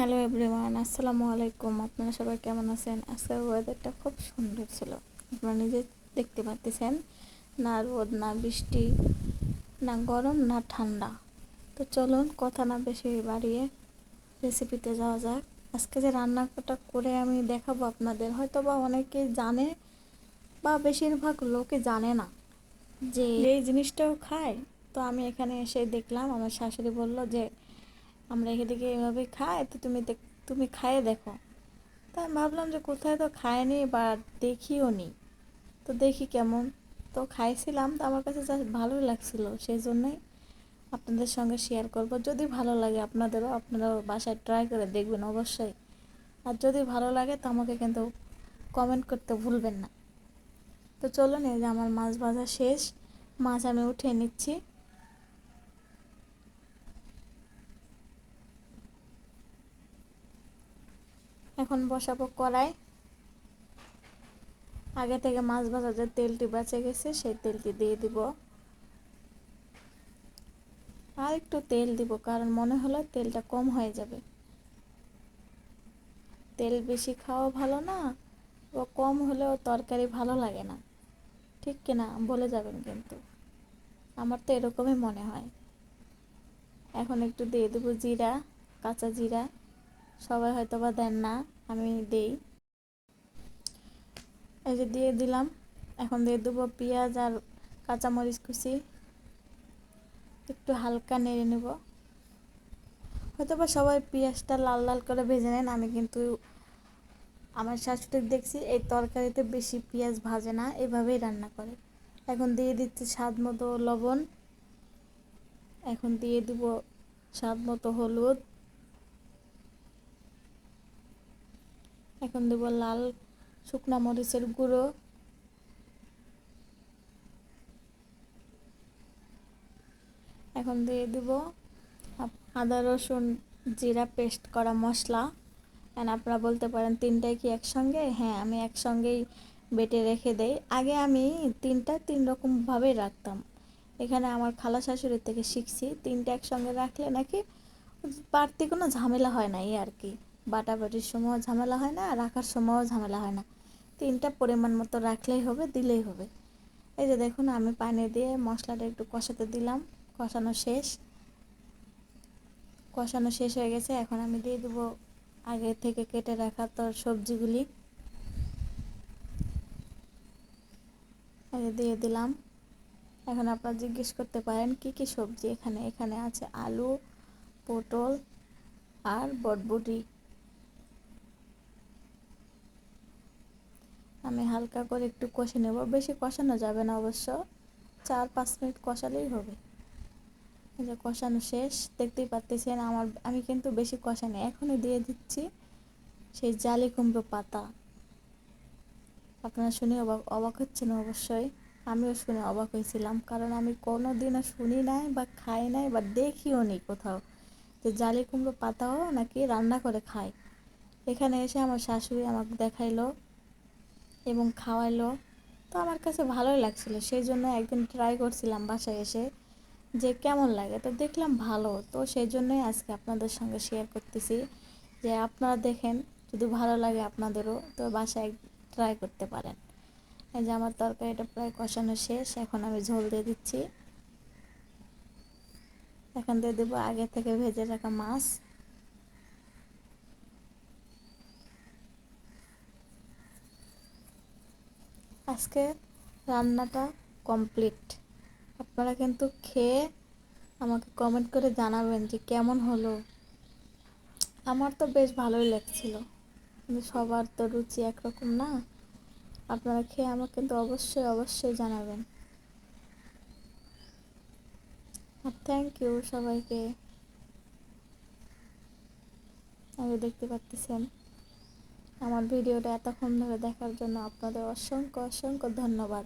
Hello everyone আসসালামু আলাইকুম। আপনারা সবাই কেমন আছেন? আজকের ওয়েদারটা খুব সুন্দর ছিল। আপনারা নিজে দেখতে পাচ্ছেন না রোদ না বৃষ্টি না গরম না ঠান্ডা। তো চলুন কথা না বেশি বাড়িয়ে রেসিপিতে যাওয়া যাক। আজকে যে রান্নাটা করে আমি দেখাবো আপনাদের হয়তো বা অনেকে জানে বা বেশিরভাগ লোকে জানে না যে এই জিনিসটাও খায়। তো আমি এখানে এসে দেখলাম আমার শাশুড়ি বলল যে আমরা এদিকে এভাবে খাই, তো তুমি তুমি খাইয়ে দেখো। তা আমি ভাবলাম যে কোথায় তো খায়নি বা দেখিও নি। তো দেখি কেমন। তো খাইছিলাম, তো আমার কাছে জাস্ট ভালোই লাগছিল। সেই জন্যই আপনাদের সঙ্গে শেয়ার করব। যদি ভালো লাগে আপনাদেরও, আপনারাও বাসায় ট্রাই করে দেখবেন অবশ্যই। আর যদি ভালো লাগে তো আমাকে কিন্তু কমেন্ট করতে ভুলবেন না। তো চলুন, এই যে আমার মাছ ভাজা শেষ। মাছ আমি উঠিয়ে নিচ্ছি। এখন বসাবো কড়াই। আগে থেকে মাছ ভাজা যে তেলটি বেঁচে গেছে, সেই তেলটি দিয়ে দিব। আর একটু তেল দিব, কারণ মনে হলো তেলটা কম হয়ে যাবে। তেল বেশি খাওয়া ভালো না ও কম হলেও তরকারি ভালো লাগে না। ঠিক কিনা? বলে যাবেন কিন্তু। আমার তো এরকমই মনে হয়। এখন একটু দিয়ে দেবো জিরা, কাঁচা জিরা। সবাই হয়তো বা দেন না। আমি দেই। এই যে দিয়ে দিলাম। এখন দিয়ে দেবো পেঁয়াজ আর কাঁচামরিচ কুচি। একটু হালকা নেড়ে নেব। হয়তো বা সবাই পেঁয়াজটা লাল লাল করে ভেজে নেন, আমি কিন্তু আমার শাশুড়ি দেখছি এই তরকারিতে বেশি পেঁয়াজ ভাজে না, এভাবেই রান্না করে। এখন দিয়ে দিচ্ছি স্বাদ মতো লবণ। এখন দিয়ে দিব স্বাদ মতো হলুদ। এখন দেব লাল শুকনা মরিচের গুঁড়ো। এখন দিয়ে দেব আদা, রসুন, জিরা পেস্ট করা মশলা। অ্যান্ড আপনারা বলতে পারেন তিনটাই কি একসঙ্গে? হ্যাঁ আমি একসঙ্গেই বেটে রেখে দেই। আগে আমি তিনটা তিন রকমভাবেই রাখতাম। এখানে আমার খালা শাশুড়ির থেকে শিখছি, তিনটা একসঙ্গে রাখলে নাকি বাড়তি কোনো ঝামেলা হয় না এই আর কি। বাটাবাটির সময়ও ঝামেলা হয় না রাখার সময়ও ঝামেলা হয় না। তিনটা পরিমাণ মতো রাখলেই হবে, দিলেই হবে। এই যে দেখুন, আমি পানি দিয়ে মশলাটা একটু কষাতে দিলাম, কষানো শেষ। কষানো শেষ হয়ে গেছে, এখন আমি দিয়ে দেবো আগে থেকে কেটে রাখা তোর সবজিগুলি। দিয়ে দিলাম। এখন আপনারা জিজ্ঞেস করতে পারেন, কি কি সবজি এখানে? এখানে আছে আলু, পটল আর বটবটি। আমি হালকা করে একটু কষে নেব। বেশি কষানো যাবে না অবশ্য। চার, পাঁচ মিনিট কষালেই হবে। এই যে কষানো শেষ, দেখতেই পাচ্ছেন আমার, আমি কিন্তু বেশি কষানি এখনই দিয়ে দিচ্ছি সেই জালি কুমড়ো পাতা। আপনারা শুনে অবাক অবাক হচ্ছেন অবশ্যই। আমিও শুনে অবাক হয়েছিলাম, কারণ আমি কোনো দিনও শুনি নাই বা খাই নাই বা দেখিও নি কোথাও যে জালি কুমড়ো পাতাও নাকি রান্না করে খায়। এখানে এসে আমার শাশুড়ি আমাকে দেখাইলো এবং খাওয়াইলো। তো আমার কাছে ভালোই লাগছিল সেই জন্য একদিন ট্রাই করছিলাম বাসায় এসে যে কেমন লাগে। তো দেখলাম ভালো, তো সেই জন্যই আজকে আপনাদের সঙ্গে শেয়ার করতেছি যে আপনারা দেখেন, যদি ভালো লাগে আপনাদেরও, তো বাসায় ট্রাই করতে পারেন। এই যে আমার তরকারিটা প্রায় কষানো শেষ, এখন আমি ঝোল দিয়ে দিচ্ছি। এখন দিয়ে দেবো আগে থেকে ভেজে রাখা মাছ। আজকে রান্নাটা কমপ্লিট আপনারা কিন্তু খেয়ে আমাকে কমেন্ট করে জানাবেন যে কেমন হলো। আমার তো বেশ ভালোই লাগছিল। কিন্তু সবার তো রুচি একরকম না। আপনারা খেয়ে আমাকে কিন্তু অবশ্যই অবশ্যই জানাবেন। আর থ্যাংক ইউ সবাইকে। আমি দেখতে পাচ্ছেন আমার ভিডিওটা এতক্ষণ ধরে দেখার জন্য আপনাদের অসংখ্য অসংখ্য ধন্যবাদ।